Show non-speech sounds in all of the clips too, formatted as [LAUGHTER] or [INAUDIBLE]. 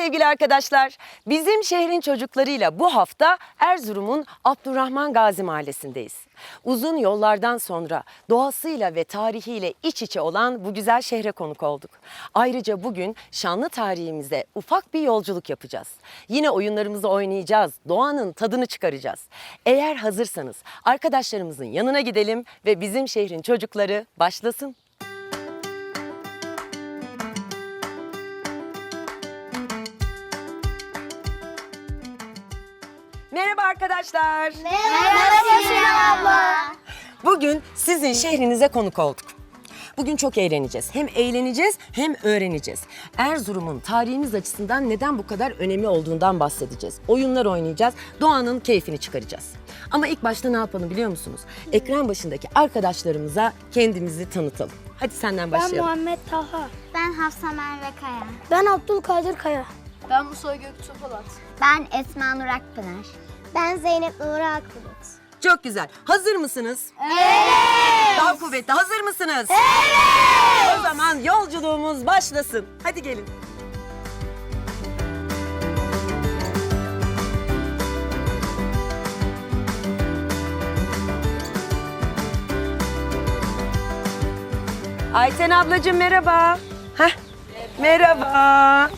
sevgili arkadaşlar. Bizim şehrin çocuklarıyla bu hafta Erzurum'un Abdurrahman Gazi Mahallesi'ndeyiz. Uzun yollardan sonra doğasıyla ve tarihiyle iç içe olan bu güzel şehre konuk olduk. Ayrıca bugün şanlı tarihimize ufak bir yolculuk yapacağız. Yine oyunlarımızı oynayacağız, doğanın tadını çıkaracağız. Eğer hazırsanız arkadaşlarımızın yanına gidelim ve bizim şehrin çocukları başlasın. Merhaba arkadaşlar. Merhaba Sinem abla. Bugün sizin şehrinize konuk olduk. Bugün çok eğleneceğiz. Hem eğleneceğiz hem öğreneceğiz. Erzurum'un tarihimiz açısından neden bu kadar önemli olduğundan bahsedeceğiz. Oyunlar oynayacağız, doğanın keyfini çıkaracağız. Ama ilk başta ne yapalım biliyor musunuz? Ekran başındaki arkadaşlarımıza kendimizi tanıtalım. Hadi senden Ben başlayalım. Muhammed Taha. Ben Hafsa Merve Kaya. Ben Abdülkadir Kaya. Ben Musa Gökçe Polat. Ben Esma Nur Akpınar. Ben Zeynep Nuri Akbulut. Çok güzel. Hazır mısınız? Evet. Daha kuvvetli. Hazır mısınız? Evet. O zaman yolculuğumuz başlasın. Hadi gelin. Ayten ablacığım merhaba. Heh. Merhaba.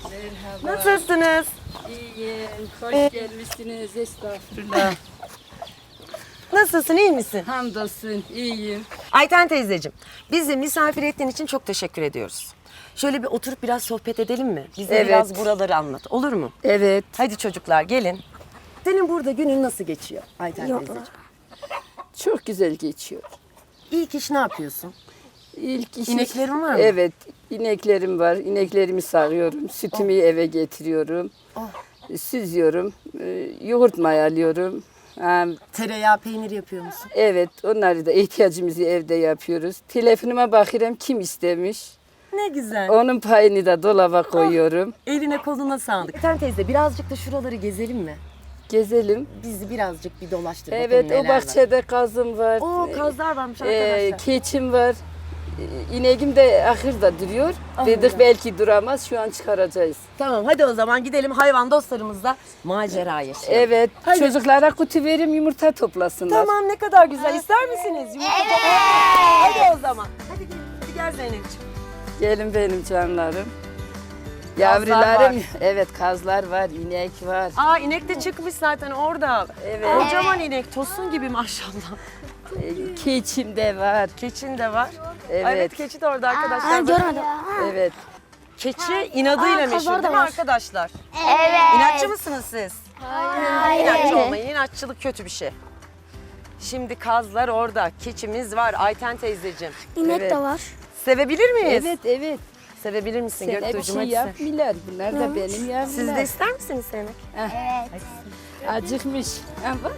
Nasılsınız? İyiyim, hoş gelmişsiniz. Estağfurullah. Nasılsın? iyi misin? Hamdolsun, iyiyim. Ayten teyzeciğim, bizi misafir ettiğin için çok teşekkür ediyoruz. Şöyle bir oturup biraz sohbet edelim mi? Bize Evet. biraz buraları anlat. Olur mu? Evet, Hadi çocuklar gelin. Senin burada günün nasıl geçiyor Ayten teyzeciğim? çok güzel geçiyor. İlk iş ne yapıyorsun? İlk iş... İneklerin var mı? Evet, ineklerim var. İneklerimi sağıyorum, sütümü eve getiriyorum. Süzüyorum, e, yoğurt mayalıyorum. Ha, Tereyağı, peynir yapıyor musun? Evet, onları da ihtiyacımızı evde yapıyoruz. Telefonuma bakıyorum kim istemiş. Ne güzel. Onun payını da dolaba koyuyorum. Eline koluna sağlık. Ayten teyze birazcık da şuraları gezelim mi? Gezelim. Bizi birazcık bir dolaştır bakalım Evet, neler o bahçede kazım var. var. Oo kazlar varmış Ee, arkadaşlar. keçim var. İneğim de ahırda duruyor. Dedik belki duramaz. Şu an çıkaracağız. Tamam hadi o zaman gidelim hayvan dostlarımızla macera yaşayalım. Evet. Çocuklara kutu vereyim yumurta toplasınlar. Tamam ne kadar güzel. İster misiniz? Yumurta toplayalım. Hadi o zaman. Hadi gelin. Hadi gel Zeynep'ciğim. Gelin benim canlarım. Yavrularım, [LAUGHS] evet kazlar var, inek var. Aa inek de çıkmış zaten orada. Evet. Kocaman inek. Tosun gibi maşallah. Ee, Keçim de var. Keçin de var. Evet, Evet. keçi de orada arkadaşlar. Ben Bakın. görmedim. Evet. Keçi inadıyla Aa, meşhur da değil mi var. arkadaşlar? Evet. İnatçı mısınız siz? Hayır. İnatçı olmayın. İnatçılık kötü bir şey. Şimdi kazlar orada. Keçimiz var. Ayten teyzeciğim. İnek Evet. de var. Sevebilir miyiz? Evet, evet. Sevebilir misin Sen hep bir Göktuğ'cum? şey Hadi sen. yapmıyorlar. Bunlar da benim. Siz de ister misiniz sevmek? Evet. Acıkmış. Ha, bak.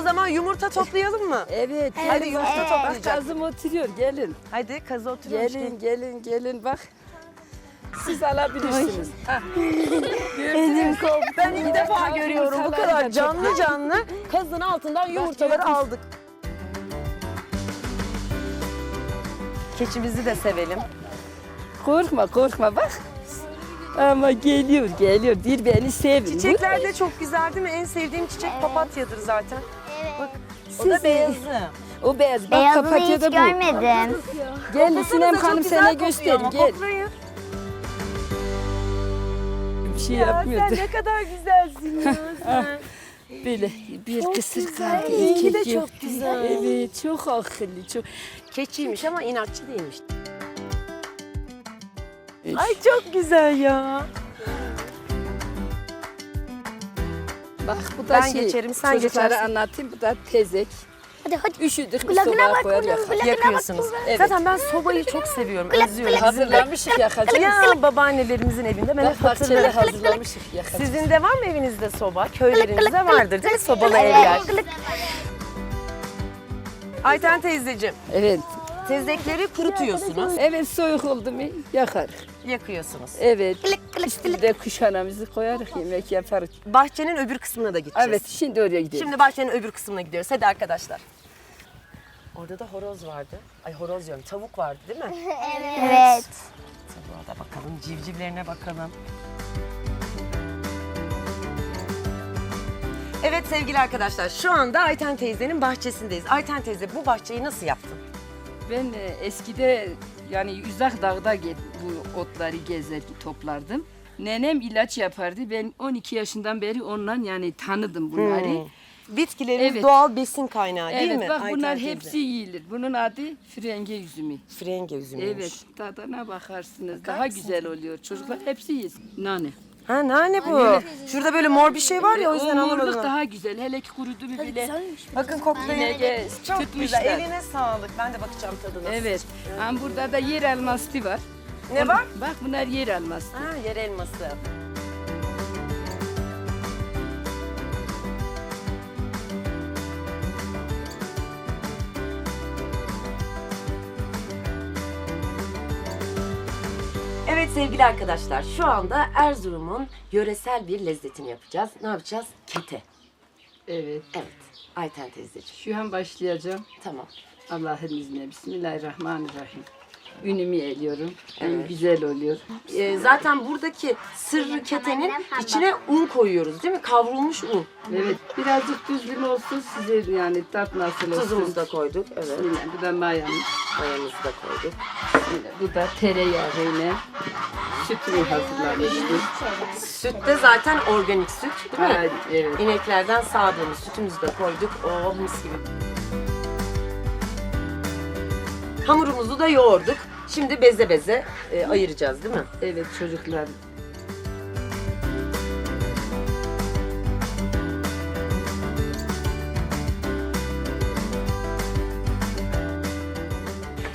O zaman yumurta toplayalım mı? [LAUGHS] Evet. Hadi gelin yumurta bak. toplayacak. Bak kazım oturuyor, gelin. Hadi kazı oturuyormuş. Gelin, gelin, gelin bak. Siz alabilirsiniz. Ha. Elim koptu. Ben ilk defa görüyorum bu kadar da canlı canlı kazın altından yumurtaları aldık. Keçimizi de sevelim. Korkma, korkma bak. Ama geliyor, geliyor. Bir beni sevin. Çiçekler de çok güzel değil mi? En sevdiğim çiçek papatyadır zaten. Bak o da beyazı. [LAUGHS] O beyaz. Bak Beyazını hiç da bu. görmedim. Gel Koklasanıza Sinem çok Hanım güzel sana kokuyor ama Gel. Koklayın. Bir şey Ya yapmıyordu. sen ne kadar güzelsin ya [LAUGHS] sen. Böyle bir kısır kaldı. Rengi de erkek yok. çok güzel. Evet, çok akıllı. Çok. Keçiymiş ama inatçı değilmiş. Ay çok güzel ya. Bak bu da Ben şey. geçerim, sen çocuklara geçersin. anlatayım. Bu da tezek. Hadi hadi. Üşüdük. bir bak koyar kulağına, yakar. Yakıyorsunuz. Evet. Zaten ben sobayı çok seviyorum, özlüyorum. Hazırlamışık yakacağız. Ya babaannelerimizin evinde ben hep hatırlarım. hazırlamışık yakacağız. Sizin de var mı evinizde soba? Köylerinizde vardır değil mi sobalı evler? Ayten teyzeciğim, Evet. Tezekleri kurutuyorsunuz, Evet soğuk oldu mu yakar. yakıyorsunuz. Evet. Üstüne kuşanamızı koyarız yemek yaparız. Bahçenin öbür kısmına da gideceğiz. Evet şimdi oraya gidelim. Şimdi bahçenin öbür kısmına gidiyoruz. Hadi arkadaşlar. Orada da horoz vardı. Ay horoz diyorum tavuk vardı değil mi? [LAUGHS] Evet. Tavuğa da bakalım civcivlerine bakalım. Evet sevgili arkadaşlar şu anda Ayten teyzenin bahçesindeyiz. Ayten teyze bu bahçeyi nasıl yaptın? Ben e, eskide yani uzak dağda bu otları gezer toplardım. Nenem ilaç yapardı. Ben 12 yaşından beri ondan yani tanıdım bunları. Bitkilerimiz Evet. doğal besin kaynağı değil evet mi? bak Ayten bunlar teyze? hepsi yiyilir. Bunun adı frenge üzümü. frenge üzümüymüş. Evet tadına bakarsınız. Daha güzel oluyor. Çocuklar hepsi yesin. Nane. Ha nane bu. Şurada böyle mor bir şey var ya o yüzden anlamadım. daha güzel. Hele ki kurudu mu bile. Bakın koklayın. Yine Çok tutmuşlar. güzel. Eline sağlık. Ben de bakacağım tadına. Evet. Ama burada da yer elması var. Ne var? Bak bunlar yer elması. Ha yer elması. Evet sevgili arkadaşlar şu anda Erzurum'un yöresel bir lezzetini yapacağız. Ne yapacağız? Kete. Evet. Evet. Ayten teyzeciğim. Şu an başlayacağım. Tamam. Allah'ın izniyle. Bismillahirrahmanirrahim. Ünümü eliyorum. En güzel oluyor. Ee, zaten buradaki sırrı ketenin içine un koyuyoruz değil mi? Kavrulmuş un. Evet. Birazcık limon olsun size yani tat nasıl olsun. Tuzumuzu da koyduk. Evet. Yine bu da mayamız. Mayamızı da koyduk. Yine bu da tereyağı yine. Sütünü hazırlamıştık. Süt de zaten organik süt değil mi? Ha, evet. İneklerden sağdığımız sütümüzü de koyduk. Oh mis gibi. Hamurumuzu da yoğurduk. Şimdi beze beze e, ayıracağız değil mi? Evet çocuklar.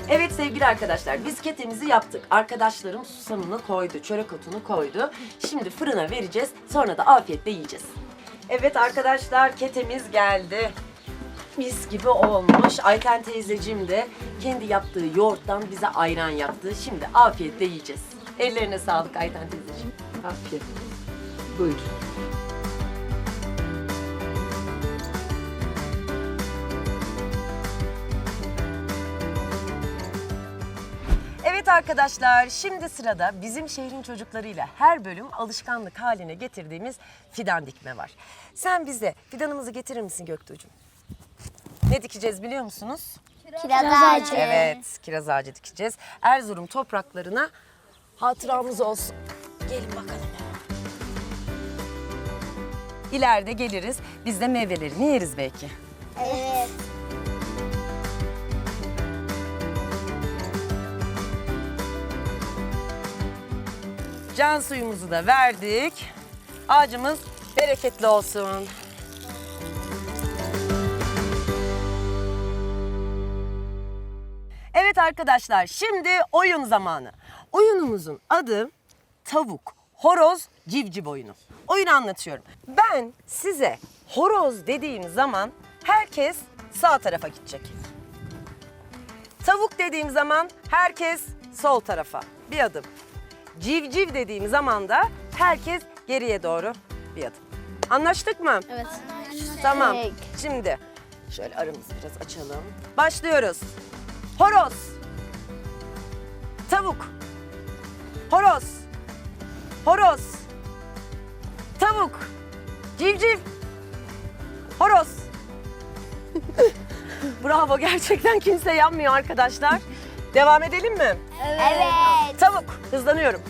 Evet sevgili arkadaşlar biz ketemizi yaptık. Arkadaşlarım susamını koydu, çörek otunu koydu. Şimdi fırına vereceğiz. Sonra da afiyetle yiyeceğiz. Evet arkadaşlar ketemiz geldi. Mis gibi olmuş. Ayten teyzeciğim de kendi yaptığı yoğurttan bize ayran yaptı. Şimdi afiyetle yiyeceğiz. Ellerine sağlık Ayten teyzeciğim. Afiyet. Buyur. Evet arkadaşlar şimdi sırada bizim şehrin çocuklarıyla her bölüm alışkanlık haline getirdiğimiz fidan dikme var. Sen bize fidanımızı getirir misin Göktuğ'cum? Ne dikeceğiz biliyor musunuz? Kiraz ağacı. Evet kiraz ağacı dikeceğiz. Erzurum topraklarına hatıramız olsun. Gelin bakalım. İleride geliriz biz de meyvelerini yeriz belki. Evet. Can suyumuzu da verdik. Ağacımız bereketli olsun. Evet arkadaşlar şimdi oyun zamanı. Oyunumuzun adı tavuk, horoz, civciv oyunu. Oyunu anlatıyorum. Ben size horoz dediğim zaman herkes sağ tarafa gidecek. Tavuk dediğim zaman herkes sol tarafa. Bir adım. Civciv dediğim zaman da herkes geriye doğru bir adım. Anlaştık mı? Evet. Tamam. Şimdi şöyle aramızı biraz açalım. Başlıyoruz. Horoz. Tavuk. Horoz. Horoz. Tavuk. Civciv. Horoz. [LAUGHS] Bravo gerçekten kimse yanmıyor arkadaşlar. Devam edelim mi? Evet. Tavuk. Hızlanıyorum.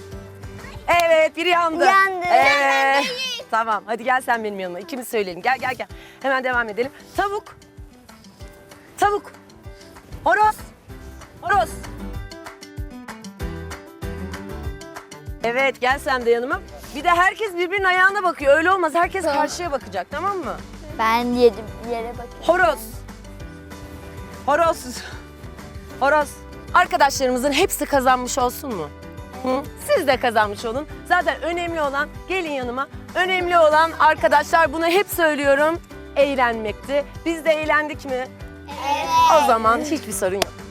Evet biri yandı. Yandı. Evet. Tamam hadi gel sen benim yanıma. İkimiz söyleyelim. Gel gel gel. Hemen devam edelim. Tavuk. Tavuk. Horoz. Horoz. Evet gel sen de yanıma. Bir de herkes birbirinin ayağına bakıyor. Öyle olmaz. Herkes karşıya bakacak tamam mı? Ben yedim yere bakıyorum. Horoz. Horoz. Horoz. Arkadaşlarımızın hepsi kazanmış olsun mu? Hı? Siz de kazanmış olun. Zaten önemli olan gelin yanıma. Önemli olan arkadaşlar bunu hep söylüyorum. Eğlenmekti. Biz de eğlendik mi? Evet. O zaman hiçbir sorun yok.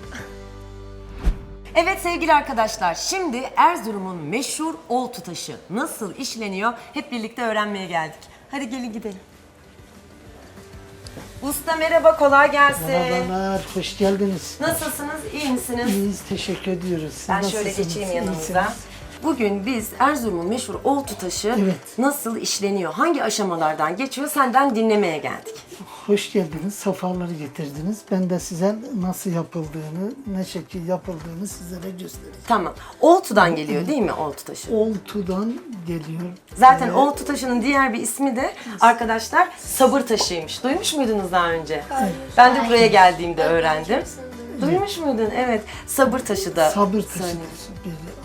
Evet sevgili arkadaşlar, şimdi Erzurum'un meşhur oltu taşı nasıl işleniyor hep birlikte öğrenmeye geldik. Hadi gelin gidelim. Usta merhaba, kolay gelsin. Merhabalar, hoş geldiniz. Nasılsınız, iyi misiniz? İyiyiz, teşekkür ediyoruz. Siz Ben şöyle nasılsınız? geçeyim yanınıza. İyisiniz. Bugün biz Erzurum'un meşhur oltu taşı Evet. nasıl işleniyor, hangi aşamalardan geçiyor senden dinlemeye geldik. Hoş geldiniz, sefaları getirdiniz. Ben de size nasıl yapıldığını, ne şekil yapıldığını sizlere göstereyim. Tamam. Oltu'dan geliyor değil mi oltu taşı? Oltu'dan geliyor. Zaten Ee, oltu taşının diğer bir ismi de arkadaşlar sabır taşıymış. Duymuş muydunuz daha önce? Ben de buraya geldiğimde öğrendim. Duymuş muydun? Evet. Sabır taşı da. Sabır taşı söyleniyor. bir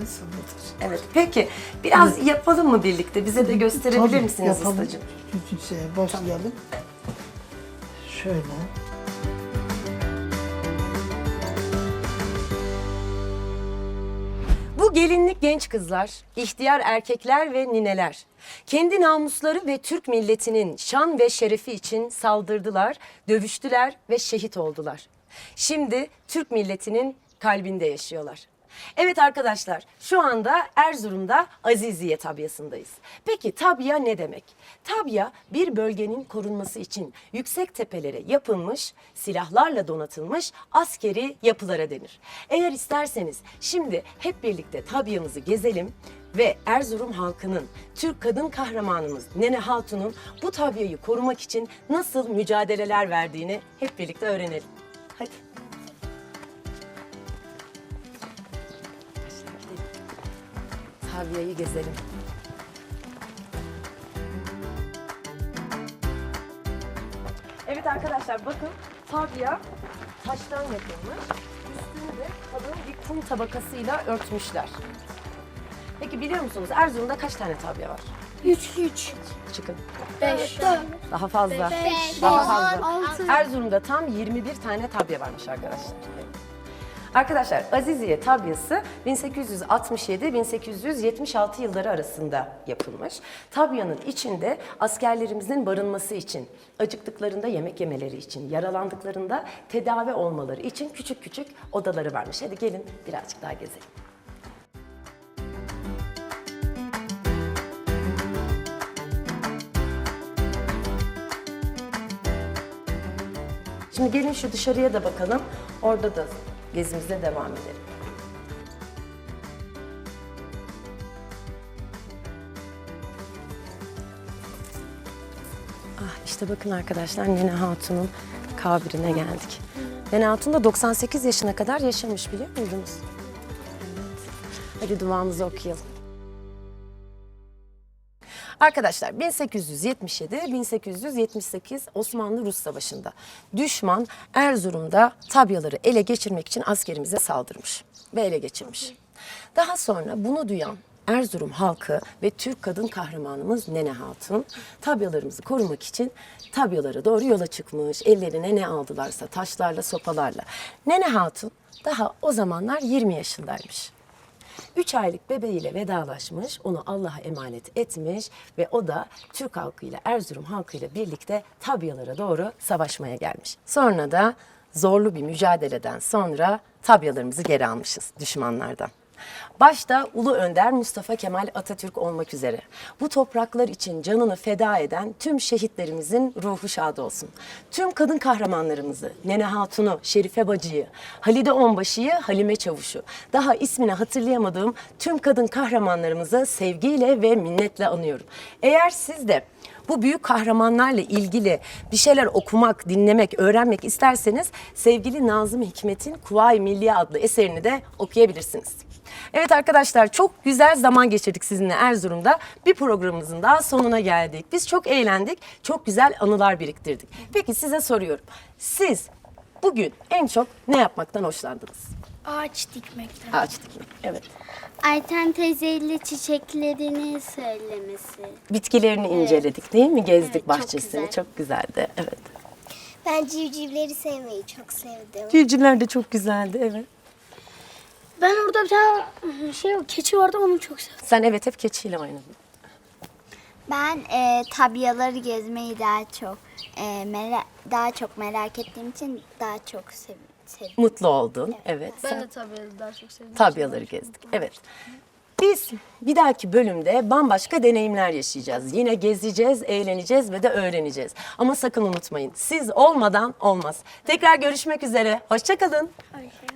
da taşı. Evet. Peki biraz yapalım mı birlikte? Bize de gösterebilir Tabii, misiniz yapalım. ustacığım? Bütün şeye başlayalım. Şöyle. Bu gelinlik genç kızlar, ihtiyar erkekler ve nineler. Kendi namusları ve Türk milletinin şan ve şerefi için saldırdılar, dövüştüler ve şehit oldular. Şimdi Türk milletinin kalbinde yaşıyorlar. Evet arkadaşlar, şu anda Erzurum'da Aziziye tabyasındayız. Peki tabya ne demek? Tabya bir bölgenin korunması için yüksek tepelere yapılmış, silahlarla donatılmış askeri yapılara denir. Eğer isterseniz şimdi hep birlikte tabyamızı gezelim ve Erzurum halkının, Türk kadın kahramanımız Nene Hatun'un bu tabyayı korumak için nasıl mücadeleler verdiğini hep birlikte öğrenelim. Hadi. Tabyayı gezelim. Evet arkadaşlar bakın tabya taştan yapılmış. Üstünü de kalın bir kum tabakasıyla örtmüşler. Peki biliyor musunuz Erzurum'da kaç tane tabya var? 3 3 Çıkın. 5 Daha fazla. Beş, Daha fazla. altı. Erzurum'da tam 21 tane tabya varmış arkadaşlar. Arkadaşlar Aziziye tabyası 1867-1876 yılları arasında yapılmış. Tabyanın içinde askerlerimizin barınması için, acıktıklarında yemek yemeleri için, yaralandıklarında tedavi olmaları için küçük küçük odaları varmış. Hadi gelin birazcık daha gezelim. Şimdi gelin şu dışarıya da bakalım. Orada da gezimize devam edelim. Ah işte bakın arkadaşlar Nene Hatun'un kabirine geldik. Nene Hatun da 98 yaşına kadar yaşamış biliyor muydunuz? Hadi duamızı okuyalım. Arkadaşlar 1877-1878 Osmanlı-Rus Savaşı'nda düşman Erzurum'da tabyaları ele geçirmek için askerimize saldırmış ve ele geçirmiş. Daha sonra bunu duyan Erzurum halkı ve Türk kadın kahramanımız Nene Hatun tabyalarımızı korumak için tabyalara doğru yola çıkmış. Ellerine ne aldılarsa taşlarla sopalarla. Nene Hatun daha o zamanlar 20 yaşındaymış. 3 aylık bebeğiyle vedalaşmış, onu Allah'a emanet etmiş ve o da Türk halkıyla, Erzurum halkıyla birlikte tabyalara doğru savaşmaya gelmiş. Sonra da zorlu bir mücadeleden sonra tabyalarımızı geri almışız düşmanlardan. Başta Ulu Önder Mustafa Kemal Atatürk olmak üzere bu topraklar için canını feda eden tüm şehitlerimizin ruhu şad olsun. Tüm kadın kahramanlarımızı, Nene Hatun'u, Şerife Bacı'yı, Halide Onbaşı'yı, Halime Çavuş'u, daha ismini hatırlayamadığım tüm kadın kahramanlarımızı sevgiyle ve minnetle anıyorum. Eğer siz de bu büyük kahramanlarla ilgili bir şeyler okumak, dinlemek, öğrenmek isterseniz sevgili Nazım Hikmet'in Kuvayi Milliye adlı eserini de okuyabilirsiniz. Evet arkadaşlar çok güzel zaman geçirdik sizinle Erzurum'da. Bir programımızın daha sonuna geldik. Biz çok eğlendik, çok güzel anılar biriktirdik. Peki size soruyorum. Siz bugün en çok ne yapmaktan hoşlandınız? Ağaç dikmekten. Ağaç dikmek. Evet. Ayten teyzeyle çiçeklerini söylemesi. Bitkilerini inceledik değil mi? Gezdik Evet, çok bahçesini. güzel. Çok güzeldi. Evet. Ben civcivleri sevmeyi çok sevdim. Civcivler de çok güzeldi. Evet. Ben orada bir tane şey keçi vardı onu çok sevdim. Sen evet hep keçiyle oynadın. Ben e, tabyaları gezmeyi daha çok e, mera- daha çok merak ettiğim için daha çok sev sevdim. Mutlu oldun. Evet. Ben sen de tabii daha çok sevdim. tabyaları gezdik. Evet. Biz bir dahaki bölümde bambaşka deneyimler yaşayacağız. Yine gezeceğiz, eğleneceğiz ve de öğreneceğiz. Ama sakın unutmayın siz olmadan olmaz. Tekrar görüşmek üzere. Hoşçakalın. Ayşe.